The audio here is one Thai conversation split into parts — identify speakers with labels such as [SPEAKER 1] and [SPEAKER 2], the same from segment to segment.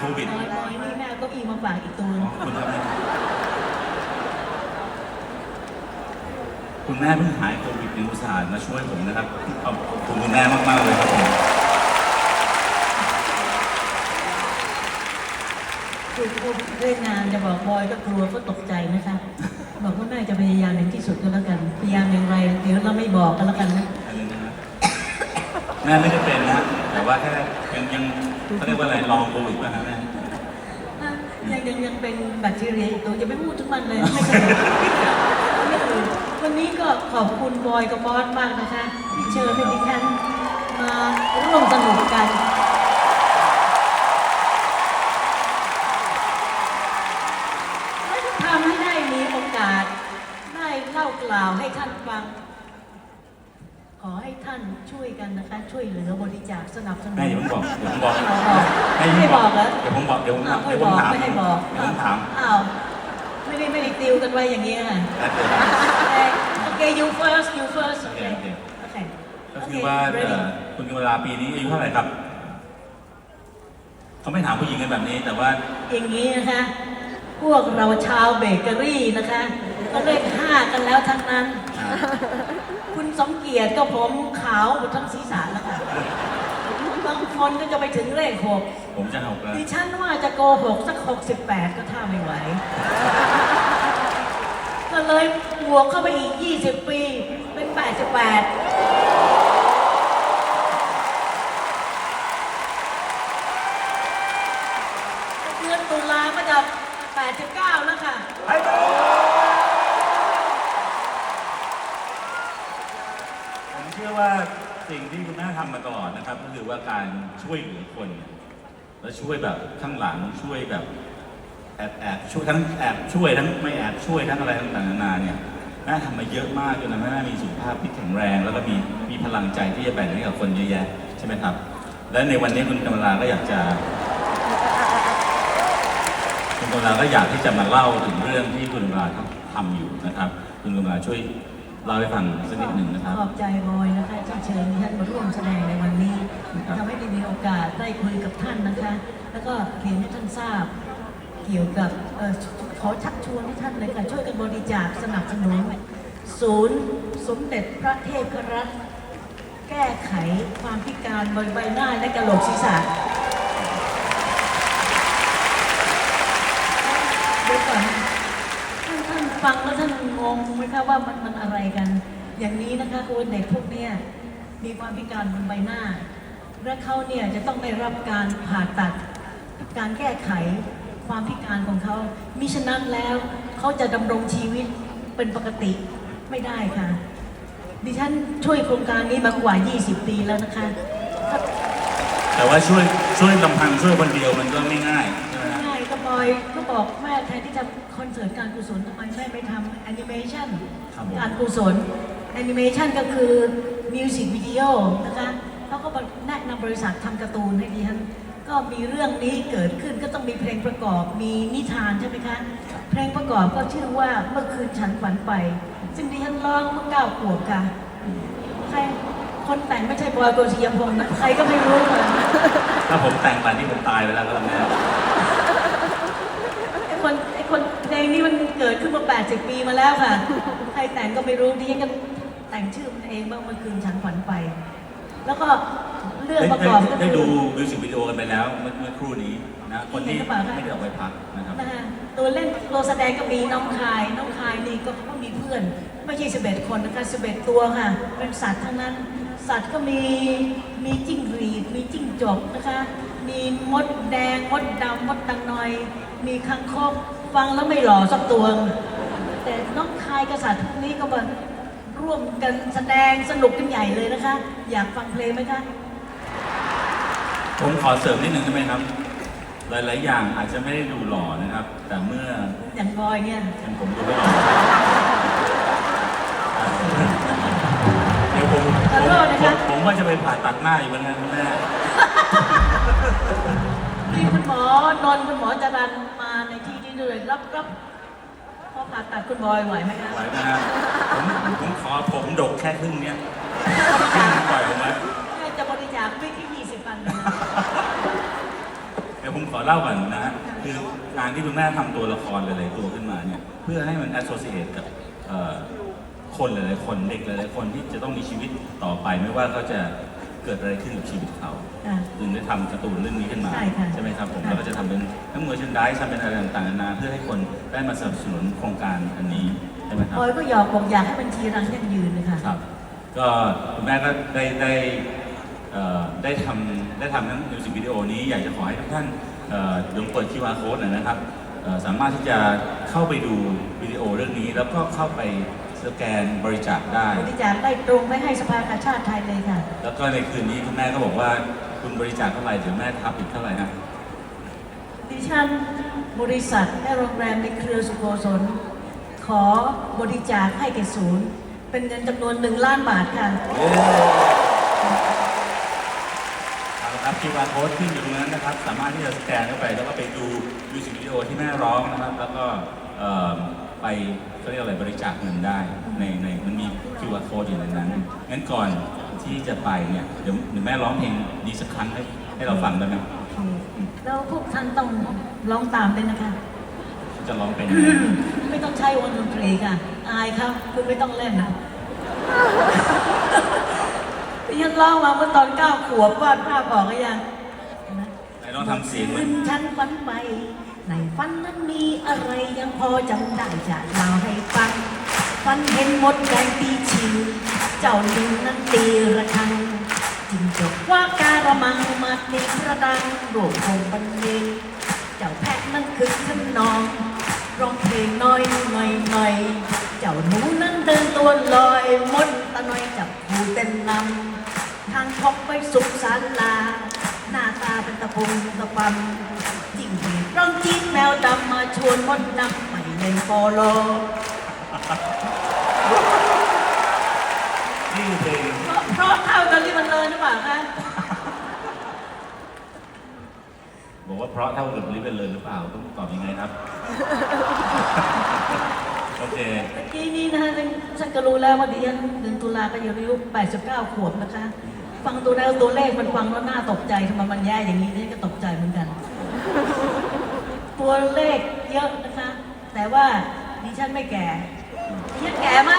[SPEAKER 1] โควิด
[SPEAKER 2] บอยบอยนี่แม่เอาเก็อีมาฝากอีกตัวห
[SPEAKER 1] อ๋
[SPEAKER 2] นึ
[SPEAKER 1] องคุณครับแม่คุณแม่เพิ่งหายโควิดในอุตสาห์มาช่วยผมนะครับขอบคุณคุณแม่มากๆเลยครับผม
[SPEAKER 2] คือพูดเรื่องงานจะบอกบอยก็กลัวก็ตกใจนะคะบอกว่าแม่จะพยายามอย่างที่สุดก็แล้วกัน พยายามอย่างไรเดี๋ยวเราไม่บอกกันแล้วกันนะ
[SPEAKER 1] อันนี้นะครับแม่ไม่ได้เป็นนะ แต่ว่าแค่ยังยัง เขาเรียกว่าอะไรลองโควิดป่ะฮะแม่
[SPEAKER 2] ยังยังยังเป็นแบคทีเรียอีกตัวย่าไปพูดถึงมันเลยไม่เคยวันนี้ก็ขอบคุณบอยกับบอสมากนะคะที่เชิญให้ดิฉันมาร่วมสนุกกันและจะทำให้ได้มีโอกาส ได้เล่ากล่าวให้ท่านฟัง ขอให้ท่านช่วยกันนะคะ ช่วยเหลือบริจาคสนับสนุน
[SPEAKER 1] แม่อย่าเพิ่งบอกเดี๋ยวผมบอก
[SPEAKER 2] ไม่ให้บอกเหรอ
[SPEAKER 1] เดี๋ยวผมบอกเดี๋ยวผม
[SPEAKER 2] อ้าว
[SPEAKER 1] เดี๋
[SPEAKER 2] ไม่
[SPEAKER 1] ยว
[SPEAKER 2] บ
[SPEAKER 1] ผม
[SPEAKER 2] อก
[SPEAKER 1] ถาม
[SPEAKER 2] ไม่ให้บอก
[SPEAKER 1] เดี๋ยวผมถาม
[SPEAKER 2] อ้าวไม่ได้ไม่ได้ติวกันไว้อย่างนี้ค่ะ
[SPEAKER 1] แป๊บเดียว
[SPEAKER 2] โอเค you first you first
[SPEAKER 1] โอเคโอเค
[SPEAKER 2] โอเค
[SPEAKER 1] ก็คือว่าเอ่อคุณกำลาปีนี้อายุเท่าไหร่ครับเขาไม่ถามผู้หญิงกันแบบนี้ แต่ว่า
[SPEAKER 2] อย่างนี้นะคะ พวกเราชาวเบเกอรี่นะคะ ก็เลขห้ากันแล้วทั้งนั้น
[SPEAKER 1] อ่า
[SPEAKER 2] คุณ สมเกียรติก็ผมขาวหมดทั้งศีรษะแล้วค่ะบางคนก็จะไปถึงเลขหก
[SPEAKER 1] ผมจะหกแล้ว
[SPEAKER 2] ดิฉันว่าจะโกหกสักหกสิบแปดก็ท่าไม่ไหว ก็เลยบวกเข้าไปอีก20ปี เป็น88เดือนตุลาก็จะ 89 แล้วค่ะ
[SPEAKER 1] ผมเชื่อว่าสิ่งที่คุณแม่ทำมาตลอดนะครับ ก็คือว่าการ ช่วยเหลือคน และช่วยแบบข้างหลังช่วยแบบแอบแอบช่วยทั้งแอบช่วยทั้งไม่แอบช่วยทั้งอะไรต่างๆนานาเนี่ยแม่ทำมาเยอะมากจนทำให้แม่มีสุขภาพที่แข็งแรง แล้วก็มีมีพลังใจที่จะแบ่งให้กับคนเยอะแยะใช่ไหมครับ และในวันนี้คุณกำลาก็อยากจะคุณกำลาก็อยากที่จะมาเล่าถึงเรื่องที่คุณกำลาทำอยู่นะครับ คุณกำลาช่วย เล่าให้ฟังสักนิดหนึ่งนะครับ
[SPEAKER 2] ขอบใจบอยนะคะที่เชิญท่านมาร่วมแสดงในวันนี้ทำให้ได้มีโอกาสได้คุยกับท่านนะคะ แล้วก็เรียนให้ท่านทราบ เกี่ยวกับออขอชักชวนให้ท่านเลยค่ะช่วยกันบริจาคสนับสนุนศูนย์สมเด็จพระเทพรัตน์แก้ไขความพิการบนใบหน้าและกระโหลกศีรษะเดี๋ยวก่อน ท่านท่าน ฟังแล้วท่านงงไหมคะว่ามันมันอะไรกัน อย่างนี้นะคะคุณเด็กพวกเนี้ยมีความพิการบนใบหน้า และเขาเนี่ยจะต้องได้รับการผ่าตัด การแก้ไขความพิการของเขามิฉะนั้นแล้วเขาจะดำรงชีวิตเป็นปกติไม่ได้ค่ะ ดิฉันช่วยโครงการนี้มากว่า 20 ปีแล้วนะคะ
[SPEAKER 1] แต่ว่าช่วยช่วยลำพังช่วยคนเดียวมันก็ไม่ง่าย
[SPEAKER 2] อยก็บอกแม่แทนที่จะคอนเสิร์ตการกุศลทำไมแม่ไม่ทำแอนิเมชัน
[SPEAKER 1] ครับผม
[SPEAKER 2] การกุศลแอนิเมชันก็คือมิวสิกวิดีโอนะคะเขาก็มาแนะนำบริษัททำการ์ตูนให้ดิฉันก็มีเรื่องนี้เกิดขึ้นก็ต้องมีเพลงประกอบมีนิทานใช่ไหมคะเพลงประกอบก็ชื่อว่าเมื่อคืนฉันฝันไป ซึ่งดิฉันร้องเมื่อเก้าขวบค่ะ ใครคนแต่งไม่ใช่บอยโกศิยพงศ์นะใครก็ไม่รู้เลย
[SPEAKER 1] ถ้าผมแต่งป่านที่ผมตายไปแล้วก็แล้ว
[SPEAKER 2] ไอ้คนไอ้ค นเพลงนี้มันเกิดขึ้นมา 80 ปีมาแล้วค่ะ ใครแต่งก็ไม่รู้ดิฉันก็แต่งชื่อมันเองเมื่อเมื่อคืนฉันฝันไป แล้วก็เรื่องประกอบก็
[SPEAKER 1] ได้
[SPEAKER 2] คือ
[SPEAKER 1] ดูมิวสิกวิดีโอกันไปแล้วเมื่อเมื่อครู่นี้นะ คนที่
[SPEAKER 2] เห็นหรือเปล่าคะ
[SPEAKER 1] ไม่ได้ออกไปพักนะครับ
[SPEAKER 2] นะคะตัวเล่นตัวแสดงก็มีน้องคาย น้องคายนี่ก็ก็มีเพื่อน ไม่ใช่11คนนะคะ11ตัวค่ะ เป็นสัตว์ทั้งนั้น สัตว์ก็มีมีจิ้งหรีดมีจิ้งจกนะคะ มีมดแดงมดดำมดตังนอย มีคังคกฟังแล้วไม่หล่อสักตัว แต่น้องคายกษัตริย์พวกนี้ก็มาร่วมกันแสดงสนุกกันใหญ่เลยนะคะ อยากฟังเพลงไหมคะ
[SPEAKER 1] ผมขอเสริมนิดนึงได้ไหมครับ หลาย ๆ อย่างอาจจะไม่ได้ดูหล่อนะครับ แต่เมื่อ
[SPEAKER 2] อย่างบอยเนี่ย
[SPEAKER 1] อย่างผมดูไม่หล่อเดี๋ยวผม
[SPEAKER 2] ขอโทษนะคะ
[SPEAKER 1] ผมผมว่าจะไปผ่าตัดหน้าอยู่เหมือนกันคุณแม่
[SPEAKER 2] มีคุณหมอนนท์คุณหมอจรันมาในที่นี้ด้วยรับรับพอผ่าตัดคุณบอยไหวไหมคะ
[SPEAKER 1] ไหวไหมฮะผมผมขอผมดกแค่ครึ่งเนี้ยครึ่งปล่อยผมไว้
[SPEAKER 2] จะบริจาคไม่ที่ยี่สิบพันเลยนะ
[SPEAKER 1] เดี๋ยวผมขอเล่าก่อนนะฮะคือการที่คุณแม่ทำตัวละครหลายๆตัวขึ้นมาเนี่ยเพื่อให้มัน associate กับเอ่อคนหลายๆคนเด็กหลายๆคนที่จะต้องมีชีวิตต่อไป ไม่ว่าเขาจะเกิดอะไรขึ้นกับชีวิตเขา
[SPEAKER 2] อะ
[SPEAKER 1] จึงได้ทำการ์ตูนเรื่องนี้ขึ้นมา
[SPEAKER 2] ใช่ค่ะ
[SPEAKER 1] ไหมครับผม
[SPEAKER 2] ค่ะ
[SPEAKER 1] แล้วก็จะทำเป็นทั้งเมอร์ชันดทำเป็นอะไรต่างๆนานาเพื่อให้คนได้มาสนับสนุนโครงการอันนี้ใช่ไหมครับ
[SPEAKER 2] บอยก็หยอกบอกอยากให้บัญชีรังยั่งยืนนะคะ
[SPEAKER 1] ครับก็คุณแม่ก็ได้ได้เอ่อได้ทำได้ทำทั้งมิวสิกวิดีโอนี้อยากจะขอให้ทุกท่านเอ่อลองเปิด QR code หน่อยนะครับเอ่อสามารถที่จะเข้าไปดูวิดีโอเรื่องนี้ แล้วก็เข้าไปสแกนบริจาคได้
[SPEAKER 2] บริจาคได้ตรงไม่ให้สภากาชาติไทยเลยค่ะ
[SPEAKER 1] แล้วก็ในคืนนี้คุณแม่ก็บอกว่า คุณบริจาคเท่าไหร่เดี๋ยวแม่ทับอีกเท่าไหร่นะ
[SPEAKER 2] ดิฉันบริษัทและโรงแรมในเครือสุโกศลขอบริจาคให้แก่ศูนย์ เป็นเงินจำนวนหนึ่งล้านบาทค่ะ
[SPEAKER 1] เอาละครับ QR code ขึ้นอยู่ตรงนั้นนะครับ สามารถที่จะสแกนเข้าไปแล้วก็ไปดูมิวสิกวิดีโอที่แม่ร้องนะครับ แล้วก็เอ่อไปเขาเรียกอะไรบริจาคเงินได้ในในมันมี QR code อยู่ในนั้นงั้นก่อน ที่จะไปเนี่ยเดี๋ยวเดี๋ยวแม่ร้องเพลงดีสักครั้งให้ให้เราฟังได้ไหม
[SPEAKER 2] แล้วพวกท่านต้องร้องตามด้วยนะคะ
[SPEAKER 1] จะร้องเป็นยังไง
[SPEAKER 2] ไม่ต้องใช้วงดนตรีค่ะ อายครับคุณไม่ต้องเล่นนะดิฉันร้องมาเมื่อตอนเก้าขวบวาดภาพบอกหรือยังเห็นไหม
[SPEAKER 1] ไหนลองทำเสียงเหมื
[SPEAKER 2] คื
[SPEAKER 1] อน
[SPEAKER 2] นฉันฝันไปในฝันนั้นมีอะไรยังพอจำได้จะเล่าให้ฟัง ฝันเห็นมดแดงตีชิว เจ้าลิงนั้นตีระฆังจิงจกว่าการะมังมาตีกระดังรวมคงบรรเลงเจ้าแพะนั้นคือขนองร้องเพลงน้อยหน่อยหน่อยเจ้าหนูนั้นเดินตัวลอยมดตะน้อยจับผูเต้นนำทางพบไปสุขสารลา หน้าตาเป็นตะพงตะปัมจิ้งหรีดร้องจี๊ดแมวดำมาชวนมดดำไปเล่นโปโล
[SPEAKER 1] นี่คือเพลง
[SPEAKER 2] เพราะเพราะเท่ากันที่มันเลยหรือเปล่าคะ
[SPEAKER 1] บอกว่าเพราะเท่ากับลิเวนเลยหรือเปล่าต้องตอบยังไงครับ โอเค
[SPEAKER 2] เมื่อกี้นี้นะคะฉันก็รู้แล้วว่าดิฉันหนึ่งตุลาก็อยู่อายุ89 ขวบนะคะ ฟังตัวแล้วตัวเลขมันฟังแล้วน่าตกใจทำไมมันแย่อย่างนี้ดิฉันก็ตกใจเหมือนกัน ตัวเลขเยอะนะคะ แต่ว่าดิฉันไม่แก่ดิฉันแก่ไหม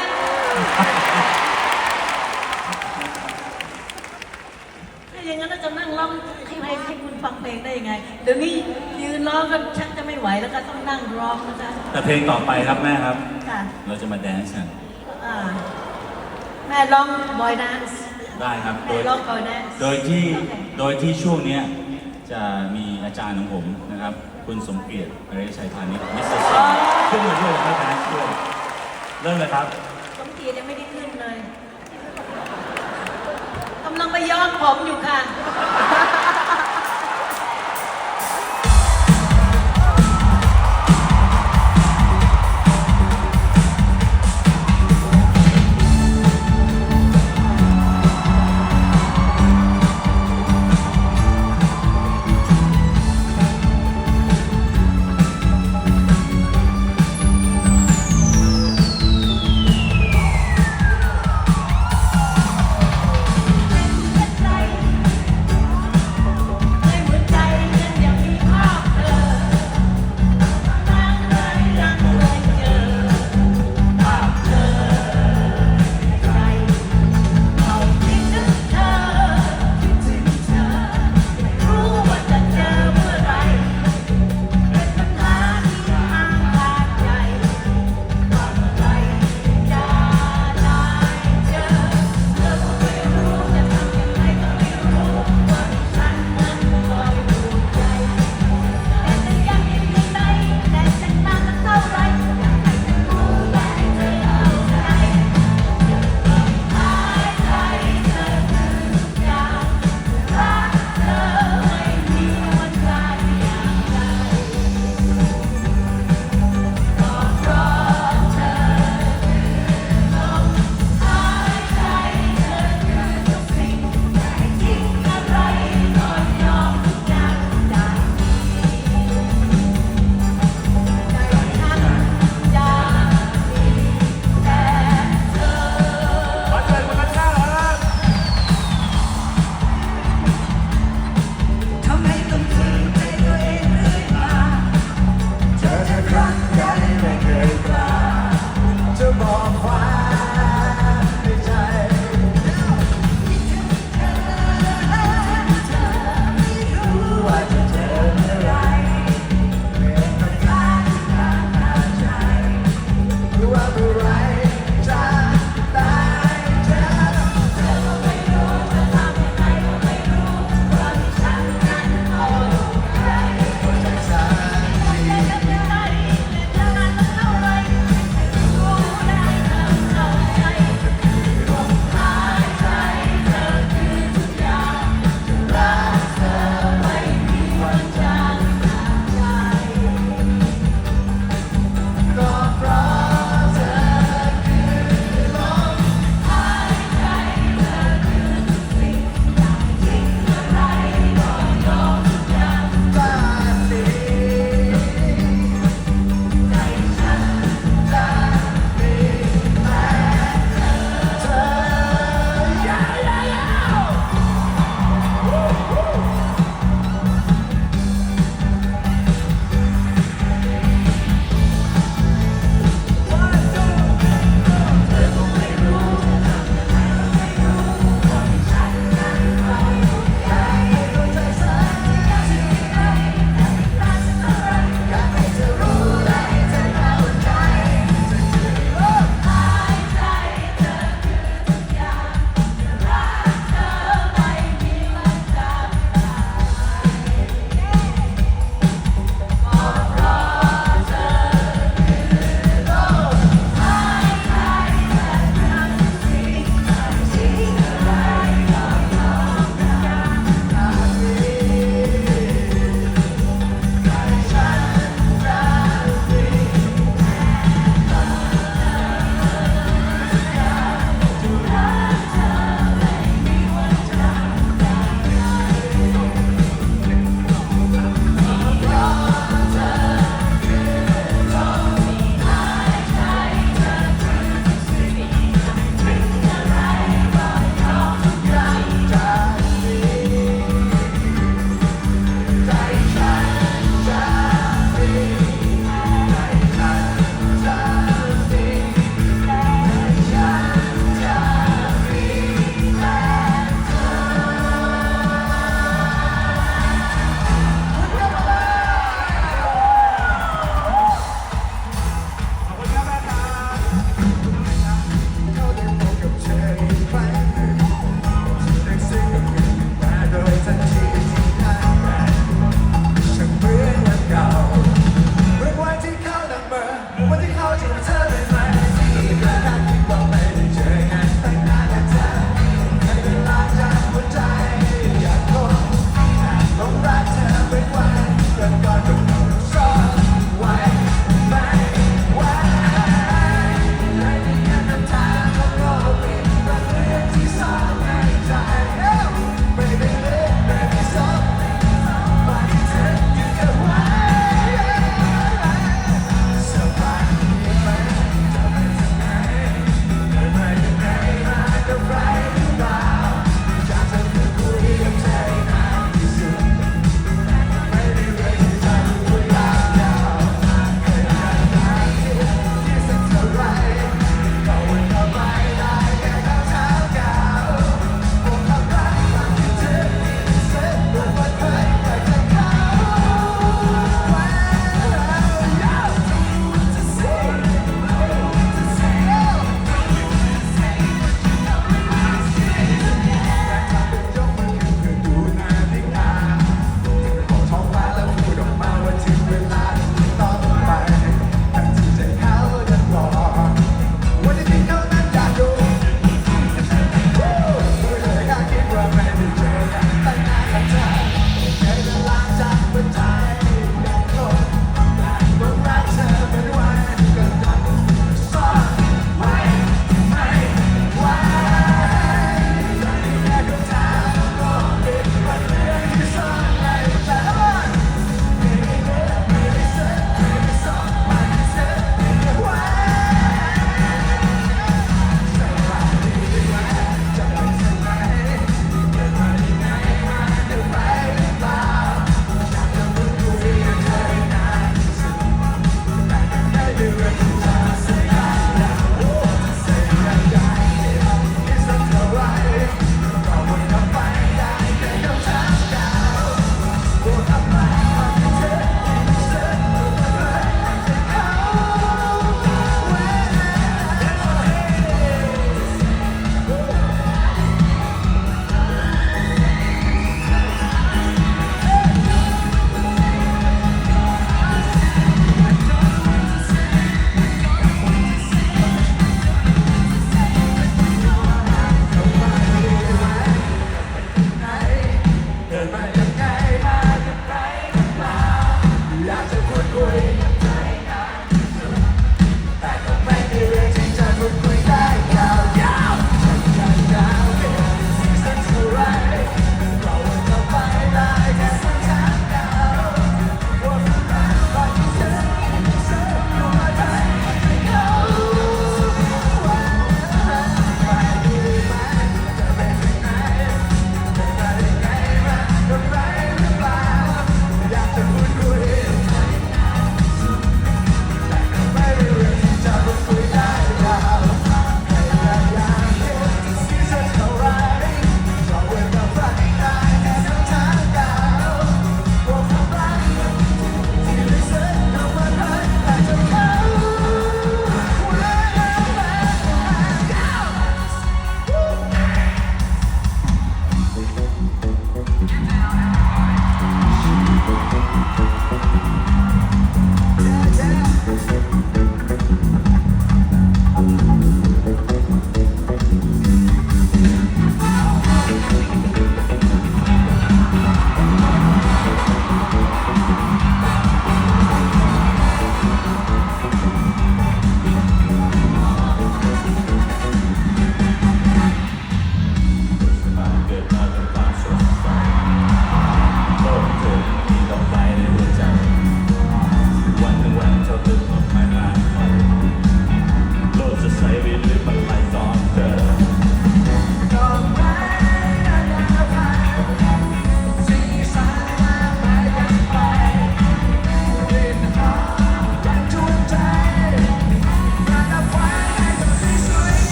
[SPEAKER 2] อย่างนั้นเราจะนั่งร้องให้ให้ให้คุณฟังเพลงได้ยังไง เดี๋ยวนี้ยืนร้องก็ชักจะไม่ไหวแล้วก็ต้องนั่งร้องนะคะ
[SPEAKER 1] แต่เพลงต่อไปครับแม่ครับ
[SPEAKER 2] ค่ะ
[SPEAKER 1] เราจะมาแดนซ์กัน
[SPEAKER 2] อ่าแม่ร้องบอยแดนซ์
[SPEAKER 1] ได้ครับ โด
[SPEAKER 2] แม่
[SPEAKER 1] ย
[SPEAKER 2] ร้องบอยแดนซ์
[SPEAKER 1] โดยที่โดยที่ช่วงเนี้ยจะมีอาจารย์ของผมนะครับ คุณสมเกียรติอริยชัยพานิชมิสเตอร์ซีขึ้นมาด้วยให้แดนซ์ด้วยเริ่มเลยครับ
[SPEAKER 2] สมเกียรติยังไม่ได้ขึ้นเลยก กำลังไปย้อนผมอยู่ค่ะ